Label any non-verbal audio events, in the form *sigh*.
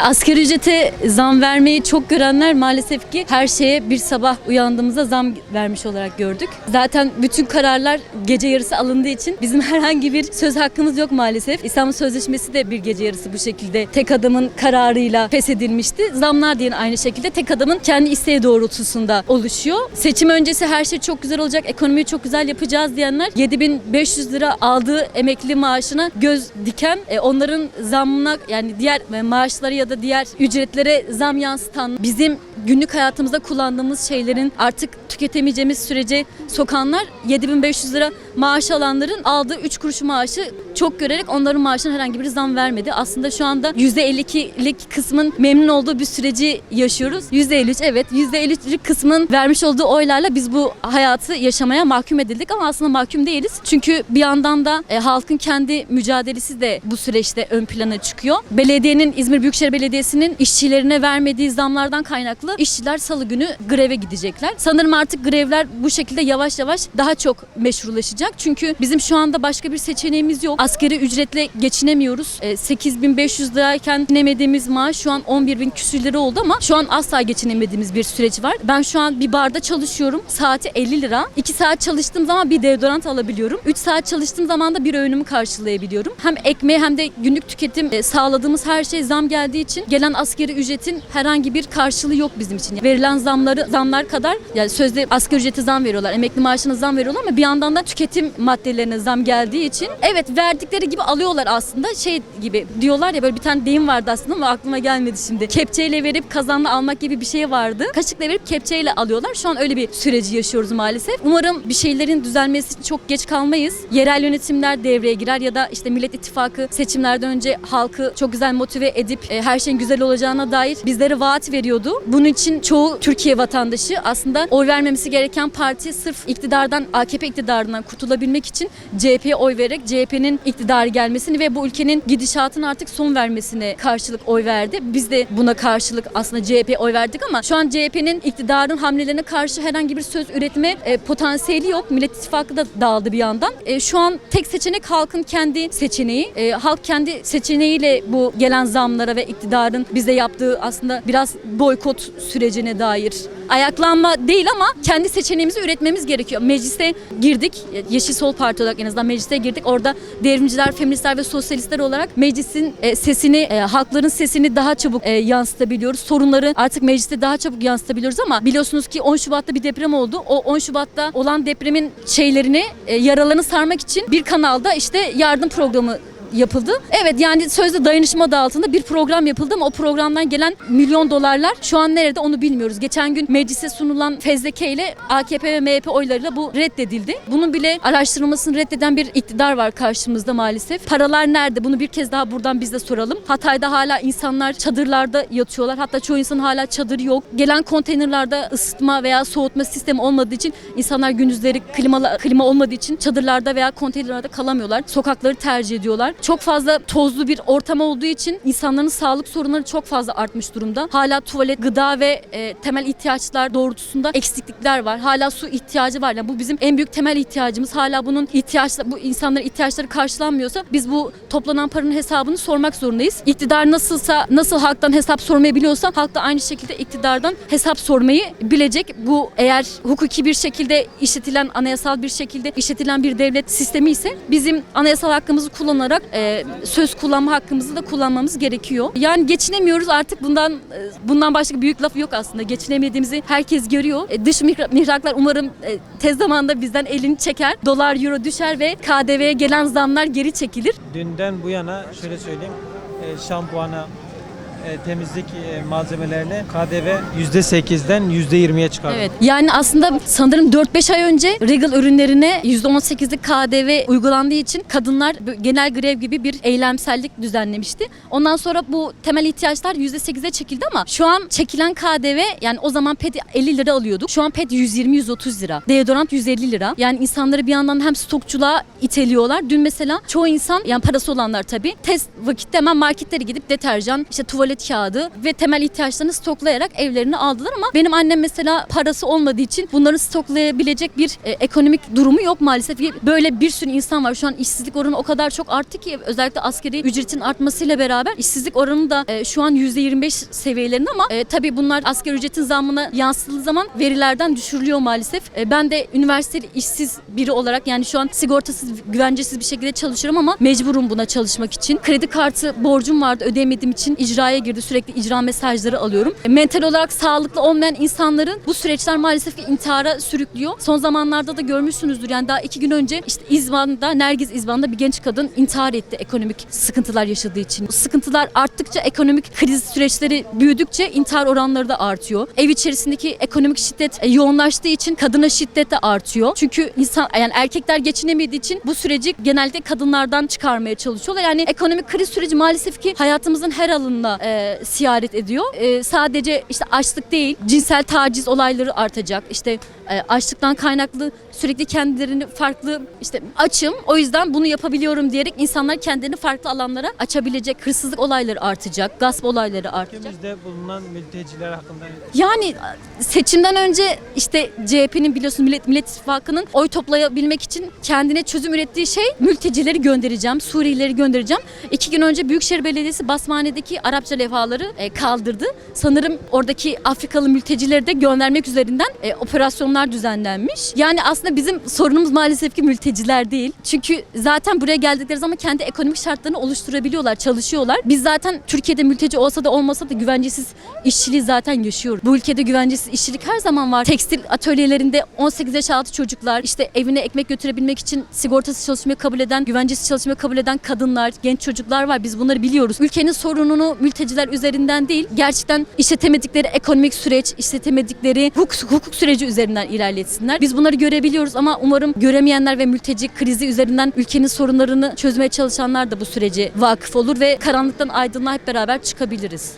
Asgari ücrete zam vermeyi çok görenler maalesef ki her şeye bir sabah uyandığımızda zam vermiş olarak gördük. Zaten bütün kararlar gece yarısı alındığı için bizim *laughs* herhangi bir söz hakkımız yok maalesef. İstanbul Sözleşmesi de bir gece yarısı bu şekilde tek adamın kararıyla feshedilmişti. Zamlar diye aynı şekilde tek adamın kendi isteği doğrultusunda oluşuyor. Seçim öncesi her şey çok güzel olacak, ekonomiyi çok güzel yapacağız diyenler 7500 lira aldığı emekli maaşına göz diken, e, onların zammına yani diğer e, maaşları ya da diğer ücretlere zam yansıtan bizim günlük hayatımızda kullandığımız şeylerin artık tüketemeyeceğimiz sürece sokanlar 7500 lira maaş alanların aldığı 3 kuruş maaşı çok görerek onların maaşına herhangi bir zam vermedi. Aslında şu anda %52'lik kısmın memnun olduğu bir süreci yaşıyoruz. %53 evet %53'lük kısmın vermiş olduğu oylarla biz bu hayatı yaşamaya mahkum edildik ama aslında mahkum değiliz. Çünkü bir yandan da e, halkın kendi mücadelesi de bu süreçte ön plana çıkıyor. Belediyenin İzmir Büyükşehir Belediyesi'nin işçilerine vermediği zamlardan kaynaklı işçiler salı günü greve gidecekler. Sanırım artık grevler bu şekilde yavaş yavaş daha çok meşrulaşacak. Çünkü bizim şu anda başka bir seçeneğimiz yok. Askeri ücretle geçinemiyoruz. E, 8500 lirayken geçinemediğimiz maaş şu an 11 bin küsür lira oldu ama şu an asla geçinemediğimiz bir süreç var. Ben şu an bir barda çalışıyorum. Saati 50 lira. 2 saat çalıştığım zaman bir deodorant alabiliyorum. 3 saat çalıştığım zaman da bir öğünümü karşılayabiliyorum. Hem ekmeğe hem de günlük tüketim e, sağladığımız her şey zam geldiği için gelen askeri ücretin herhangi bir karşılığı yok bizim için. Verilen zamları zamlar kadar yani sözde asgari ücrete zam veriyorlar, emekli maaşına zam veriyorlar ama bir yandan da tüketim maddelerine zam geldiği için evet verdikleri gibi alıyorlar aslında şey gibi diyorlar ya böyle bir tane deyim vardı aslında ama aklıma gelmedi şimdi. Kepçeyle verip kazanla almak gibi bir şey vardı. Kaşıkla verip kepçeyle alıyorlar. Şu an öyle bir süreci yaşıyoruz maalesef. Umarım bir şeylerin düzelmesi için çok geç kalmayız. Yerel yönetimler devreye girer ya da işte Millet İttifakı seçimlerden önce halkı çok güzel motive edip e, her şeyin güzel olacağına dair bizlere vaat veriyordu. Bunun için çoğu Türkiye vatandaşı aslında oy vermemesi gereken parti sırf iktidardan AKP iktidarından kurtulabilmek için CHP'ye oy vererek CHP'nin iktidarı gelmesini ve bu ülkenin gidişatın artık son vermesine karşılık oy verdi. Biz de buna karşılık aslında CHP oy verdik ama şu an CHP'nin iktidarın hamlelerine karşı herhangi bir söz üretme e, potansiyeli yok. Millet İttifakı da dağıldı bir yandan. E, şu an tek seçenek halkın kendi seçeneği. E, halk kendi seçeneğiyle bu gelen zamlara ve iktidarın bize yaptığı aslında biraz boykot sürecine dair ayaklanma değil ama kendi seçeneğimizi üretmemiz gerekiyor. Meclise girdik. Yeşil Sol Parti olarak en azından meclise girdik. Orada devrimciler, feministler ve sosyalistler olarak meclisin e, sesini, e, halkların sesini daha çabuk e, yansıtabiliyoruz. Sorunları artık mecliste daha çabuk yansıtabiliyoruz ama biliyorsunuz ki 10 Şubat'ta bir deprem oldu. O 10 Şubat'ta olan depremin şeylerini, e, yaralarını sarmak için bir kanalda işte yardım programı yapıldı. Evet yani sözde dayanışma adı altında bir program yapıldı ama o programdan gelen milyon dolarlar şu an nerede onu bilmiyoruz. Geçen gün meclise sunulan fezleke ile AKP ve MHP oylarıyla bu reddedildi. Bunun bile araştırılmasını reddeden bir iktidar var karşımızda maalesef. Paralar nerede? Bunu bir kez daha buradan biz de soralım. Hatay'da hala insanlar çadırlarda yatıyorlar. Hatta çoğu insan hala çadırı yok. Gelen konteynerlarda ısıtma veya soğutma sistemi olmadığı için insanlar gündüzleri klima, klima olmadığı için çadırlarda veya konteynerlarda kalamıyorlar. Sokakları tercih ediyorlar. Çok fazla tozlu bir ortam olduğu için insanların sağlık sorunları çok fazla artmış durumda. Hala tuvalet, gıda ve e, temel ihtiyaçlar doğrultusunda eksiklikler var. Hala su ihtiyacı var. Yani bu bizim en büyük temel ihtiyacımız. Hala bunun ihtiyaçları, bu insanların ihtiyaçları karşılanmıyorsa biz bu toplanan paranın hesabını sormak zorundayız. İktidar nasılsa, nasıl halktan hesap sormayı biliyorsa halk da aynı şekilde iktidardan hesap sormayı bilecek. Bu eğer hukuki bir şekilde işletilen, anayasal bir şekilde işletilen bir devlet sistemi ise bizim anayasal hakkımızı kullanarak e, söz kullanma hakkımızı da kullanmamız gerekiyor. Yani geçinemiyoruz artık bundan e, bundan başka büyük laf yok aslında. Geçinemediğimizi herkes görüyor. E, dış mihra- mihraklar umarım e, tez zamanda bizden elini çeker. Dolar, euro düşer ve KDV'ye gelen zamlar geri çekilir. Dünden bu yana şöyle söyleyeyim. E, şampuana, temizlik e, malzemelerine KDV %8'den %20'ye çıkardı. Evet. Yani aslında sanırım 4-5 ay önce Regal ürünlerine %18'lik KDV uygulandığı için kadınlar genel grev gibi bir eylemsellik düzenlemişti. Ondan sonra bu temel ihtiyaçlar %8'e çekildi ama şu an çekilen KDV yani o zaman pet 50 lira alıyorduk. Şu an pet 120-130 lira. Deodorant 150 lira. Yani insanları bir yandan hem stokçuluğa iteliyorlar. Dün mesela çoğu insan yani parası olanlar tabii test vakitte hemen marketlere gidip deterjan, işte tuvalet tuvalet kağıdı ve temel ihtiyaçlarını stoklayarak evlerini aldılar ama benim annem mesela parası olmadığı için bunları stoklayabilecek bir e, ekonomik durumu yok maalesef. Böyle bir sürü insan var. Şu an işsizlik oranı o kadar çok arttı ki özellikle askeri ücretin artmasıyla beraber işsizlik oranı da e, şu an %25 seviyelerinde ama e, tabii bunlar asgari ücretin zammına yansıdığı zaman verilerden düşürülüyor maalesef. E, ben de üniversiteli işsiz biri olarak yani şu an sigortasız, güvencesiz bir şekilde çalışıyorum ama mecburum buna çalışmak için. Kredi kartı borcum vardı ödeyemediğim için icraya girdi. Sürekli icra mesajları alıyorum. E, mental olarak sağlıklı olmayan insanların bu süreçler maalesef intihara sürüklüyor. Son zamanlarda da görmüşsünüzdür. Yani daha iki gün önce işte İzban'da, Nergiz İzban'da bir genç kadın intihar etti ekonomik sıkıntılar yaşadığı için. Sıkıntılar arttıkça, ekonomik kriz süreçleri büyüdükçe intihar oranları da artıyor. Ev içerisindeki ekonomik şiddet e, yoğunlaştığı için kadına şiddet de artıyor. Çünkü insan yani erkekler geçinemediği için bu süreci genelde kadınlardan çıkarmaya çalışıyorlar. Yani ekonomik kriz süreci maalesef ki hayatımızın her alanına e, siyaret ediyor. E, sadece işte açlık değil, cinsel taciz olayları artacak. İşte e, açlıktan kaynaklı sürekli kendilerini farklı işte açım o yüzden bunu yapabiliyorum diyerek insanlar kendilerini farklı alanlara açabilecek hırsızlık olayları artacak, gasp olayları artacak. Ülkemizde bulunan mülteciler hakkında Yani seçimden önce işte CHP'nin biliyorsun Millet, Millet İttifakı'nın oy toplayabilmek için kendine çözüm ürettiği şey mültecileri göndereceğim, Suriyelileri göndereceğim. İki gün önce Büyükşehir Belediyesi Basmane'deki Arapça levhaları e, kaldırdı. Sanırım oradaki Afrikalı mültecileri de göndermek üzerinden e, operasyonlar düzenlenmiş. Yani aslında bizim sorunumuz maalesef ki mülteciler değil. Çünkü zaten buraya geldikleri zaman kendi ekonomik şartlarını oluşturabiliyorlar, çalışıyorlar. Biz zaten Türkiye'de mülteci olsa da olmasa da güvencesiz işçiliği zaten yaşıyoruz. Bu ülkede güvencesiz işçilik her zaman var. Tekstil atölyelerinde 18 yaş altı çocuklar işte evine ekmek götürebilmek için sigortasız çalışmayı kabul eden, güvencesiz çalışmayı kabul eden kadınlar, genç çocuklar var. Biz bunları biliyoruz. Ülkenin sorununu mülteciler üzerinden değil, gerçekten işletemedikleri ekonomik süreç, işletemedikleri hukuk, hukuk süreci üzerinden ilerletsinler. Biz bunları görebiliyoruz ama umarım göremeyenler ve mülteci krizi üzerinden ülkenin sorunlarını çözmeye çalışanlar da bu sürece vakıf olur ve karanlıktan aydınlığa hep beraber çıkabiliriz.